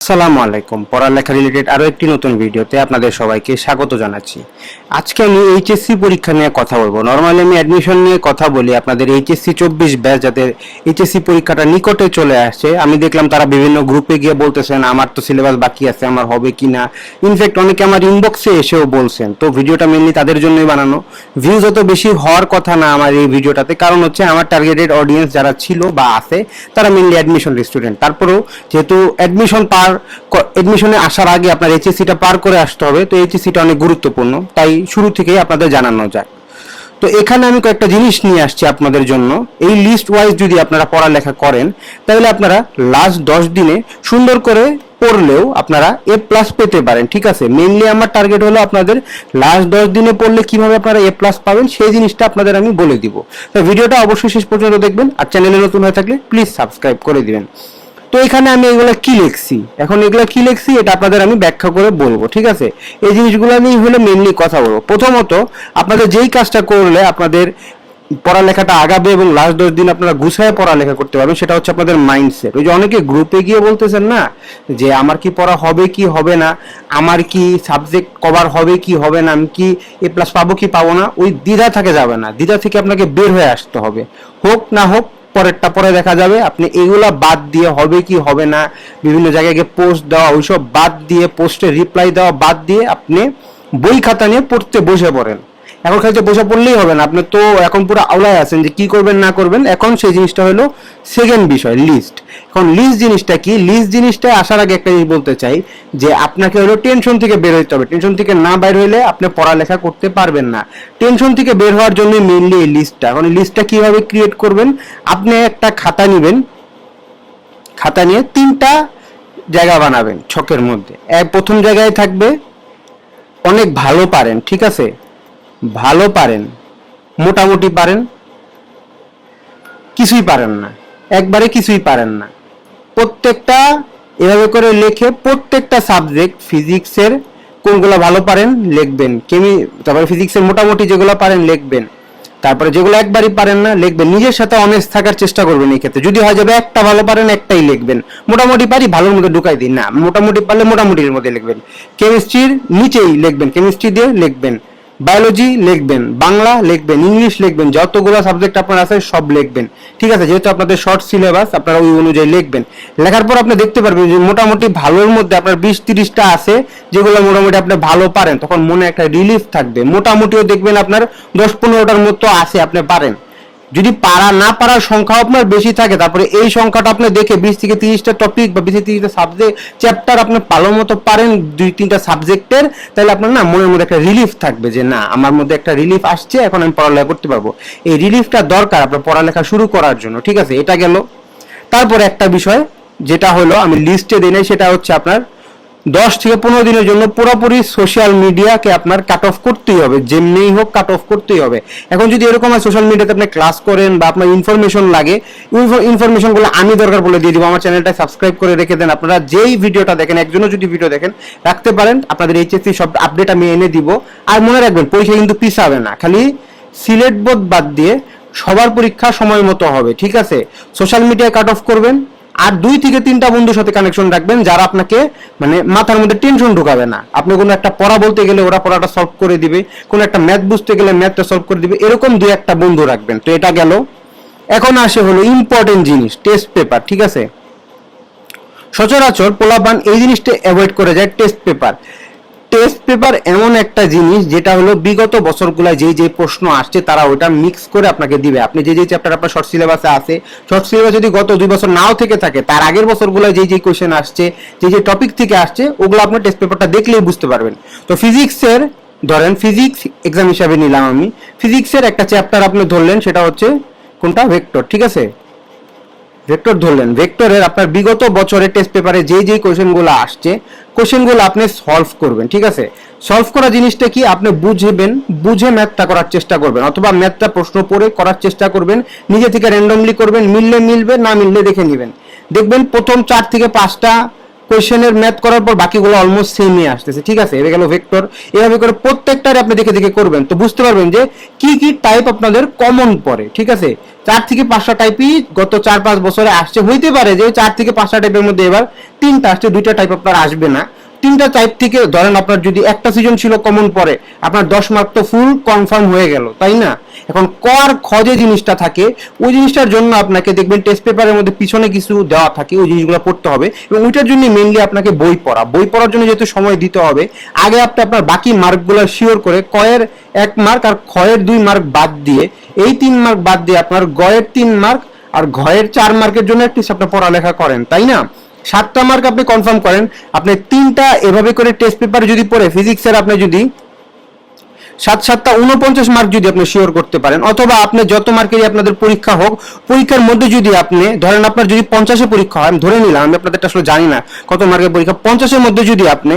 আসসালামু আলাইকুম। পড়ালেখা রিলেটেড আরও একটি নতুন ভিডিওতে আপনাদের সবাইকে স্বাগত জানাচ্ছি। আজকে আমি এইচএসসি পরীক্ষা নিয়ে কথা বলব। নর্মালি আমি অ্যাডমিশন নিয়ে কথা বলি, আপনাদের এইচএসসি চব্বিশ ব্যাচ যাদের এইচএসসি পরীক্ষাটা নিকটে চলে আসছে, আমি দেখলাম তারা বিভিন্ন গ্রুপে গিয়ে বলতেছেন, আমার তো সিলেবাস বাকি আছে, আমার হবে কি না ইনফ্যাক্ট অনেকে আমার ইনবক্সে এসেও বলছেন। তো ভিডিওটা মেনলি তাদের জন্যই বানানো। ভিউজ অত বেশি হওয়ার কথা না আমার এই ভিডিওটাতে, কারণ হচ্ছে আমার টার্গেটেড অডিয়েন্স যারা ছিল বা আছে, তারা মেনলি অ্যাডমিশন স্টুডেন্ট তারপরেও যেহেতু অ্যাডমিশন পার অ্যাডমিশনে আসার আগে আপনার এইচএসসিটা পার করে আসতে হবে। তো এইচএসসিটা অনেক গুরুত্বপূর্ণ। তাই শুরু থেকেই আপনাদের জানানো যাক। তো এখানে আমি কয়েকটা জিনিস নিয়ে আসছি আপনাদের জন্য। এই লিস্ট ওয়াইজ যদি আপনারা পড়ালেখা করেন, তাহলে আপনারা লাস্ট দশ দিনে সুন্দর করে পড়লেও আপনারা এ প্লাস পেতে পারেন, ঠিক আছে? মেইনলি আমার টার্গেট হলো আপনাদের লাস্ট দশ দিনে পড়লে কীভাবে আপনারা এ প্লাস পাবেন, সেই জিনিসটা আপনাদের আমি বলে দিব। তো ভিডিওটা অবশ্যই শেষ পর্যন্ত দেখবেন, আর চ্যানেলে নতুন হয়ে থাকলে প্লিজ সাবস্ক্রাইব করে দিবেন। তো এখানে আমি এগুলো কি লিখছি? এখন এগুলো কি লিখছি? এটা আপনাদের আমি ব্যাখ্যা করে বলব, ঠিক আছে? এই জিনিসগুলো নিয়ে হলে মেনলি কথা বলব। প্রথমত, আপনাদের যেই কাজটা করলে আপনাদের পড়ালেখাটা আগাবে এবং লাস্ট দশ দিন আপনারা গুছায় পড়ালেখা করতে পারবেন, সেটা হচ্ছে আপনাদের মাইন্ডসেট ওই যে অনেকে গ্রুপে গিয়ে বলতেছেন না, যে আমার কি পড়া হবে কি হবে না, আমার কি সাবজেক্ট কভার হবে কি হবে না, আমি কি এ প্লাস পাবো কি পাবো না, ওই দ্বিধা থাকে যাবে না। দ্বিধা থেকে আপনাকে বের হয়ে আসতে হবে। হোক না হোক পরেরটা পরে দেখা যাবে। আপনি এগুলা বাদ দিয়ে হবে কি হবে না, বিভিন্ন জায়গায় গিয়ে পোস্ট দেওয়া, ওইসব বাদ দিয়ে পোস্টে রিপ্লাই দেওয়া বাদ দিয়ে আপনি বই খাতা নিয়ে পড়তে বসে পড়েন। এখন খালি বসে পড়লেই হবে না। আপনি তো এখন পুরো আওলায় আছেন যে কি করবেন, না করবেন। এখন সেই জিনিসটা হলো সেকেন্ড বিষয় লিস্ট এখন লিস্ট জিনিসটা কি? লিস্ট জিনিসটা আসার আগে একটা জিনিস বলতে চাই যে আপনাকে হলো টেনশন থেকে বের হইতে হবে। টেনশন থেকে না বের হইলে আপনি পড়ালেখা করতে পারবেন না। টেনশন থেকে বের হওয়ার জন্য মেইনলি এই লিস্টটা এখন লিস্টটা কীভাবে ক্রিয়েট করবেন? আপনি একটা খাতা নেবেন। খাতা নিয়ে তিনটা জায়গা বানাবেন ছকের মধ্যে। এক প্রথম জায়গায় থাকবে, অনেক ভালো পারেন, ঠিক আছে? ভালো পারেন, মোটামুটি পারেন, কিছুই পারেন না, একবারে কিছুই পারেন না। প্রত্যেকটা এভাবে করে লেখে প্রত্যেকটা সাবজেক্ট ফিজিক্সের কোনগুলো ভালো পারেন, লিখবেন। কেমি, তারপরে ফিজিক্সের মোটামুটি যেগুলো পারেন, লিখবেন। তারপরে যেগুলো একবারই পারেন না, লিখবেন। নিজের সাথে অনেস্ট থাকার চেষ্টা করবেন এই ক্ষেত্রে। যদি হয় যাবে একটা ভালো পারেন, একটাই লিখবেন। মোটামুটি পারি, ভালোর মধ্যে ঢুকাই দিন না, মোটামুটি পারলে মোটামুটির মধ্যে লিখবেন। কেমিস্ট্রির নিচেই লিখবেন। কেমিস্ট্রি দিয়ে লিখবেন। বায়োলজি লিখবেন, বাংলা লিখবেন ইংলিশ লিখবেন, যতগুলো সাবজেক্ট আপনার আছে সব লিখবেন। ঠিক আছে, যেহেতু আপনাদের শর্ট সিলেবাস আপনারা ওই অনুযায়ী লিখবেন। লেখার পর আপনি দেখতে পারবেন যে মোটামুটি ভালোর মধ্যে আপনার বিশ তিরিশটা আছে, যেগুলো মোটামুটি আপনি ভালো পারেন। তখন মনে একটা রিলিফ থাকবে। মোটামুটিও দেখবেন আপনার দশ পনেরোটার মতো আছে, আপনি পারেন। যদি পারা না পারার সংখ্যা আপনার বেশি থাকে, তারপরে এই সংখ্যাটা আপনি দেখে বিশ থেকে তিরিশটা টপিক বা বিশ থেকে তিরিশটা সাবজেক্ট চ্যাপ্টার আপনি ভালো মতো পারেন দুই তিনটা সাবজেক্টের তাহলে আপনার না মনের মধ্যে একটা রিলিফ থাকবে যে না, আমার মধ্যে একটা রিলিফ আসছে, এখন আমি পড়ালেখা করতে পারব। এই রিলিফটা দরকার আপনার পড়ালেখা শুরু করার জন্য, ঠিক আছে? এটা গেল। তারপরে একটা বিষয়, যেটা হলো, আমি লিস্টে দিনে সেটা হচ্ছে আপনার দশ থেকে পনেরো দিনের জন্য পুরোপুরি সোশ্যাল মিডিয়াকে আপনার কাট অফ করতেই হবে, যেমনিই হোক কাট অফ করতেই হবে। এখন যদি এরকম হয় সোশ্যাল মিডিয়াতে আপনি ক্লাস করেন বা আপনার ইনফরমেশন লাগে ইনফরমেশনগুলো আমি দরকার বলে দিয়ে দিব, আমার চ্যানেলটা সাবস্ক্রাইব করে রেখে দেন। আপনারা যেই ভিডিওটা দেখেন, একজনও যদি ভিডিও দেখেন, রাখতে পারেন, আপনাদের এইচএসসি সব আপডেট আমি এনে দিব। আর মনে রাখবেন পরীক্ষা কিন্তু পিছাবে না, খালি সিলেট বোধ বাদ দিয়ে সবার পরীক্ষা সময় মতো হবে, ঠিক আছে? সোশ্যাল মিডিয়ায় কাট অফ করবেন আর দুই থেকে তিনটা বন্ধুর সাথে কানেকশন রাখবেন, যারা আপনাকে মানে মাথার মধ্যে টেনশন ঢুকাবে না। আপনি কোনো একটা পড়া বলতে গেলে ওরা পড়াটা সলভ করে দিবে, কোনো একটা ম্যাথ বুঝতে গেলে ম্যাথটা সলভ করে দিবে, এরকম দুই একটা বন্ধু রাখবেন। তো এটা গেল। এখন আসে হলো ইম্পর্টেন্ট জিনিস টেস্ট পেপার ঠিক আছে? সচরাচর পোলাপান এই জিনিসটা অ্যাভয়েড করে যায় টেস্ট পেপার টেস্ট পেপার এমন একটা জিনিস যেটা হলো বিগত বছরগুলোয় যেই যে প্রশ্ন আসছে তারা ওটা মিক্স করে আপনাকে দিবে। আপনি যে যে চ্যাপ্টার আপনার শর্ট সিলেবাসে আছে শর্ট সিলেবাস যদি গত দুই বছর নাও থেকে থাকে, তার আগের বছরগুলোয় যেই যে কোয়েশ্চেন আসছে যে যে টপিক থেকে আসছে, ওগুলো আপনি টেস্ট পেপারটা দেখলেই বুঝতে পারবেন। তো ফিজিক্সের ধরেন ফিজিক্স এক্সাম হিসাবে নিলাম আমি ফিজিক্সের একটা চ্যাপ্টার আপনি ধরলেন, সেটা হচ্ছে কোনটা? ভেক্টর ঠিক আছে? ভেক্টর ধরলেন। ভেক্টরের আপনার বিগত বছরের টেস্ট পেপারে যেই যেই কোশ্চেনগুলো আসছে, কোশ্চেনগুলো আপনি সলভ করবেন, ঠিক আছে? সলভ করা জিনিসটা কি? আপনি বুঝবেন, বুঝে ম্যাথটা করার চেষ্টা করবেন, অথবা ম্যাথটা প্রশ্ন পড়ে করার চেষ্টা করবেন, নিজে থেকে র্যান্ডমলি করবেন, মিললে মিলবে, না মিললে দেখে নেবেন। দেখবেন প্রথম চার থেকে পাঁচটা কোয়েশ্চেনের ম্যাথ করার পর বাকিগুলো অলমোস্ট সেমই আসতেছে, ঠিক আছে? এটা গেল ভেক্টর এভাবে করে প্রত্যেকটারে আপনি দেখে দেখে করবেন, তো বুঝতে পারবেন যে কি কি টাইপ আপনাদের কমন পড়ে, ঠিক আছে? চার থেকে পাঁচটা টাইপই গত চার পাঁচ বছরে আসছে। হইতে পারে যে চার থেকে পাঁচটা টাইপের মধ্যে এবার তিনটা আসছে, দুইটা টাইপ আপনার আসবে না। তিনটা টাইপ থেকে ধরেন আপনার যদি একটা সিজন ছিল কমন পড়ে আপনার দশ মার্ক তো ফুল কনফার্ম হয়ে গেল, তাই না? এখন কর খ যে জিনিসটা থাকে, ওই জিনিসটার জন্য আপনাকে দেখবেন টেস্ট পেপারের মধ্যে পিছনে কিছু দেওয়া থাকে, ওই জিনিসগুলো পড়তে হবে এবং ওইটার জন্য মেনলি আপনাকে বই পড়া। বই পড়ার জন্য যেহেতু সময় দিতে হবে, আগে আপনি আপনার বাকি মার্কগুলো শিওর করে কয়ের এক মার্ক আর খয়ের দুই মার্ক বাদ দিয়ে, এই তিন মার্ক বাদ দিয়ে আপনার গয়ের তিন মার্ক আর ঘয়ের চার মার্কের জন্য একটি আপনার পড়ালেখা করেন, তাই না? সাতটা মার্ক আপনি কনফার্ম করেন। আপনি তিনটা এভাবে করে টেস্ট পেপার যদি পড়ে ফিজিক্সের আপনি যদি সাত সাতটা উনপঞ্চাশ মার্ক যদি আপনি শিওর করতে পারেন, অথবা আপনি যত মার্কেরই আপনাদের পরীক্ষা হোক, পরীক্ষার মধ্যে যদি আপনি, ধরেন আপনার যদি পঞ্চাশে পরীক্ষা হয়, আমি ধরে নিলাম, আমি আপনাদেরটা আসলে জানি না কত মার্কের পরীক্ষা, পঞ্চাশের মধ্যে যদি আপনি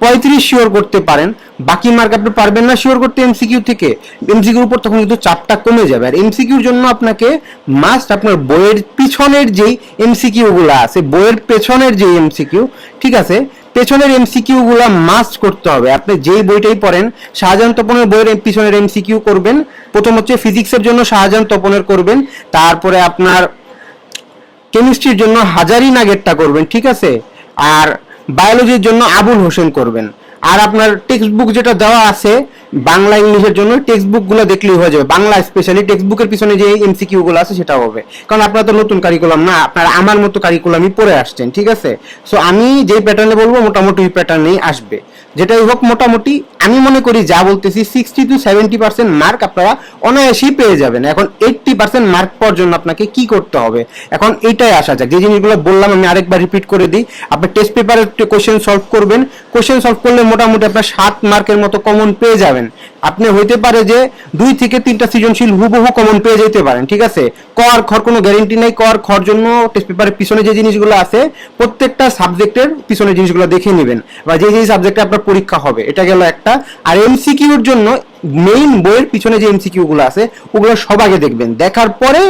পঁয়ত্রিশ শিওর করতে পারেন, বাকি মার্ক আপনি পারবেন না শিওর করতে এমসিকিউ থেকে। এমসিকিউর উপর তখন কিন্তু চাপটা কমে যাবে। আর এমসিকিউর জন্য আপনাকে মাস্ট আপনার বইয়ের পিছনের যেই এমসিকিউ গুলো আছে, বইয়ের পেছনের যে এমসিকিউ ঠিক আছে? পেছনের এমসিকিউ গুলো মাস্ট করতে হবে। আপনি যেই বইটাই পড়েন, শাহজাহান তপনের বইয়ের পিছনের এমসিকিউ করবেন। প্রথম হচ্ছে ফিজিক্সের জন্য শাহজাহান তপনের করবেন। তারপরে আপনার কেমিস্ট্রির জন্য হাজারি নাগেরটা করবেন, ঠিক আছে? আর বায়োলজির জন্য আবুল হোসেন করবেন। আর আপনার টেক্সট বুক যেটা দেওয়া আছে বাংলা ইংলিশের জন্য টেক্সট বুকগুলো দেখলেই হয়ে যাবে। বাংলা স্পেশালি টেক্সট বুকের পিছনে যে এমসিকিউ গুলো আছে সেটা হবে। কারণ আপনারা তো নতুন কারিকুলাম না, আপনারা আমার মতো কারিকুলামই পড়ে আসছেন, ঠিক আছে? সো আমি যে প্যাটার্নে বলব, মোটামুটি ওই প্যাটার্নেই আসবে। যেটাই হোক মোটামুটি, আমি মনে করি যা বলতেছি sixty two seventy percent mark আপনারা অনায়াসেই পেয়ে যাবেন। এখন এইটটি পার্সেন্ট মার্ক পাওয়ার জন্য আপনাকে কি করতে হবে? এখন এইটাই আসা যাক। যে জিনিসগুলো বললাম, আমি আরেকবার রিপিট করে দিই। আপনি টেস্ট পেপারে কোয়েশ্চেন সলভ করবেন। কোয়েশ্চেন সলভ করলে মোটামুটি আপনার সাত মার্কের মতো কমন পেয়ে যাবেন। আপনি হইতে পারে যে দুই থেকে তিনটা সৃজনশীল হুবহু কমন পেয়ে যেতে পারেন, ঠিক আছে? ক আর খর কোনো গ্যারেন্টি নাই ক আর খর জন্য টেস্ট পেপারের পিছনে যে জিনিসগুলো আছে, প্রত্যেকটা সাবজেক্টের পিছনে জিনিসগুলো দেখে নেবেন বা যে যে সাবজেক্টে আপনার পরীক্ষা হবে, এটা গেল একটা। আর এমসিকিউর জন্য মেইন বইয়ের পিছনে যে এমসিকিউ গুলো আছে, ওগুলো সব আগে দেখবেন। দেখার পরে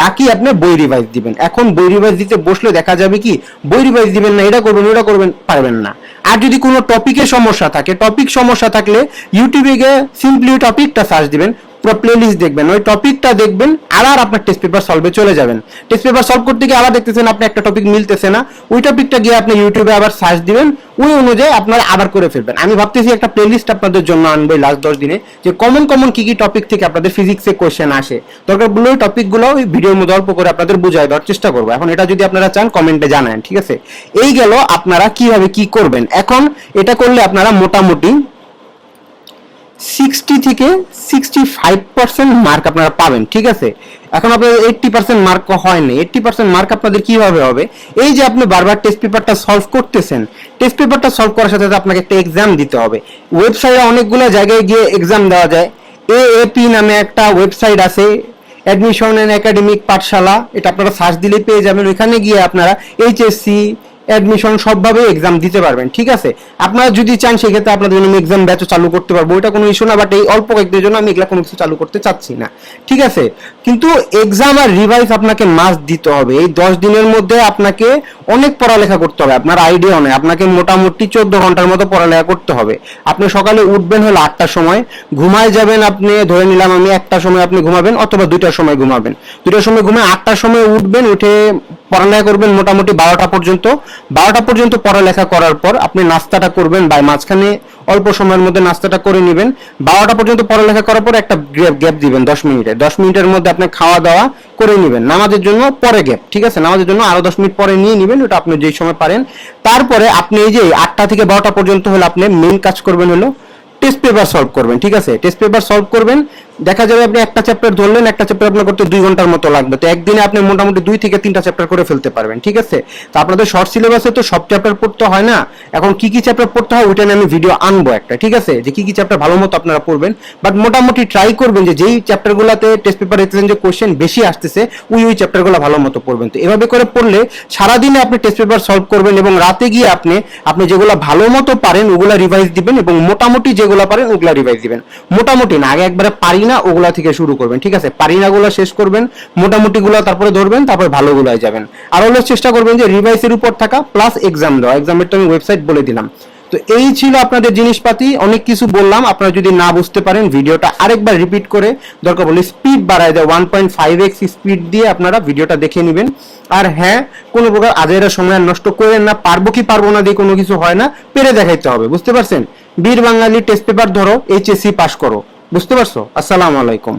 বাকি আপনি বই রিভাইজ দিবেন। এখন বই রিভাইজ দিতে বসলে দেখা যাবে কি, বই রিভাইজ দিবেন না, এটা করবেন, ওটা করবেন, পারবেন না। আর যদি কোনো টপিকে সমস্যা থাকে টপিক সমস্যা থাকলে ইউটিউবে গিয়ে সিম্পলি টপিকটা সার্চ দিবেন। পুরো প্লেলিস্ট দেখবেন, ওই টপিকটা দেখবেন আর আপনার টেস্ট পেপার সলভে চলে যাবেন। টেস্ট পেপার সলভ করতে গিয়ে আবার দেখতেছেন আপনি একটা টপিক মিলতেছে না। ওই টপিকটা গিয়ে আপনি ইউটিউবে আবার সার্চ দিবেন, ওই অনুযায়ী আপনারা আবার করে ফেলবেন। আমি ভাবতেছি একটা প্লেলিস্ট আপনাদের জন্য আনব লাস্ট দশ দিনে, যে কমন কমন কি কি টপিক থেকে আপনাদের ফিজিক্সে কোয়েশ্চেন আসে। দরকার বলে ওই টপিকগুলো ওই ভিডিওর মধ্যে অল্প করে আপনাদের বুঝাই দেওয়ার চেষ্টা করব। এখন এটা যদি আপনারা চান কমেন্টে জানান ঠিক আছে? এই গেল আপনারা কীভাবে কি করবেন। এখন এটা করলে আপনারা মোটামুটি সিক্সটি থেকে সিক্সটি ফাইভ পার্সেন্ট মার্ক আপনারা পাবেন, ঠিক আছে? এখন আপনাদের এইটটি পার্সেন্ট মার্ক হয়নি এইটটি পার্সেন্ট মার্ক আপনাদের কীভাবে হবে? এই যে আপনি বারবার টেস্ট পেপারটা সলভ করতেছেন টেস্ট পেপারটা সলভ করার সাথে সাথে আপনাকে একটা এক্সাম দিতে হবে। ওয়েবসাইটে অনেকগুলো জায়গায় গিয়ে এক্সাম দেওয়া যায়। এএপি নামে একটা ওয়েবসাইট আছে অ্যাডমিশন এন্ড একাডেমিক পাঠশালা এটা আপনারা সার্চ দিলে পেয়ে যাবেন। ওইখানে গিয়ে আপনারা এইচএসসি অ্যাডমিশন সবভাবে এক্সাম দিতে পারবেন, ঠিক আছে? আপনারা যদি চান, সেক্ষেত্রে আপনাদের জন্য আমি এক্সাম ব্যাচও চালু করতে পারব। এটা কোনো ইস্যু না বাট এই অল্প কয়েকদিনের জন্য আমি এগুলা কোনো কিছু চালু করতে চাচ্ছি না, ঠিক আছে? কিন্তু এক্সাম আর রিভাইজ আপনাকে মাস দিতে হবে। এই দশ দিনের মধ্যে আপনাকে অনেক পড়ালেখা করতে হবে। আপনার আইডিয়া নেই আপনাকে মোটামুটি চোদ্দ ঘণ্টার মতো পড়ালেখা করতে হবে। আপনি সকালে উঠবেন হলো আটটার সময়। ঘুমায় যাবেন আপনি, ধরে নিলাম আমি একটার সময় আপনি ঘুমাবেন অথবা দুইটার সময় ঘুমাবেন। দুইটার সময় ঘুমায় আটটার সময় উঠবেন, উঠে পড়ালেখা করবেন মোটামুটি বারোটা পর্যন্ত। বারোটা পর্যন্ত পড়ালেখা করার পর আপনি নাস্তাটা করবেন বা মাঝখানে অল্প সময়ের মধ্যে নাস্তাটা করে নেবেন। বারোটা পর্যন্ত পড়ালেখা করার পর একটা গ্যাপ দিবেন দশ মিনিটে। দশ মিনিটের মধ্যে আপনি খাওয়া দাওয়া করে নেবেন। নামাজের জন্য পরে গ্যাপ, ঠিক আছে? নামাজের জন্য আরও দশ মিনিট পরে নিয়ে নেবেন, ওটা আপনি যেই সময় পারেন। তারপরে আপনি এই যে আটটা থেকে বারোটা পর্যন্ত হলে আপনি মেন কাজ করবেন হলো টেস্ট পেপার সলভ করবেন, ঠিক আছে? টেস্ট পেপার সলভ করবেন দেখা যাবে আপনি একটা চ্যাপ্টার ধরলেন, একটা চ্যাপ্টার আপনার করতে দুই ঘণ্টার মতো লাগবে। তো একদিনে আপনি মোটামুটি দুই থেকে তিনটা চ্যাপ্টার করে ফেলতে পারবেন, ঠিক আছে? তো আপনাদের শর্ট সিলেবাসে তো সব চ্যাপ্টার পড়তে হয় না। এখন কি কি চ্যাপ্টার পড়তে হয় ওইটা নিয়ে আমি ভিডিও আনব একটা, ঠিক আছে? যে কি কি চ্যাপ্টার ভালো মতো আপনারা পড়বেন। বাট মোটামুটি ট্রাই করবেন যে যেই চ্যাপ্টারগুলোতে টেস্ট পেপার দেখতেছেন যে কোশ্চেন বেশি আসতেছে, ওই ওই চ্যাপ্টারগুলো ভালো মতো পড়বেন। তো এভাবে করে পড়লে সারাদিনে আপনি টেস্ট পেপার সলভ করবেন এবং রাতে গিয়ে আপনি আপনি যেগুলো ভালো মতো পারেন, ওগুলা রিভাইজ দিবেন এবং মোটামুটি যেগুলো পারেন, ওগুলো রিভাইজ দিবেন। মোটামুটি না, আগে একবারে পারি না, ওগুলা থেকে শুরু করবেন, ঠিক আছে? পারি না গুলো শেষ করবেন মোটামুটি গুলো তারপরে ধরবেন, তারপর ভালো গুলোয় যাবেন। আর হলো চেষ্টা করবেন যে রিভাইসের উপর থাকা প্লাস এক্সাম দেওয়া। এক্সামের তো আমি ওয়েবসাইট বলে দিলাম। তো এই ছিল আপনাদের জিনিসপাতি, অনেক কিছু বললাম। আপনারা যদি না বুঝতে পারেন, ভিডিওটা আরেকবার রিপিট করে, দরকার বলে স্পিড বাড়ায় দেয় one point five X speed দিয়ে আপনারা ভিডিওটা দেখে নেবেন। আর হ্যাঁ কোনো প্রকার আজেরা সময় নষ্ট করেন না, পারব কি পারব না দিয়ে কোনো কিছু হয় না, পেরে দেখাইতে হবে, বুঝতে পারছেন? বীর বাঙালি টেস্ট পেপার ধরো এইচএসসি পাস করো। বুঝতে পারছ? আসসালামু আলাইকুম।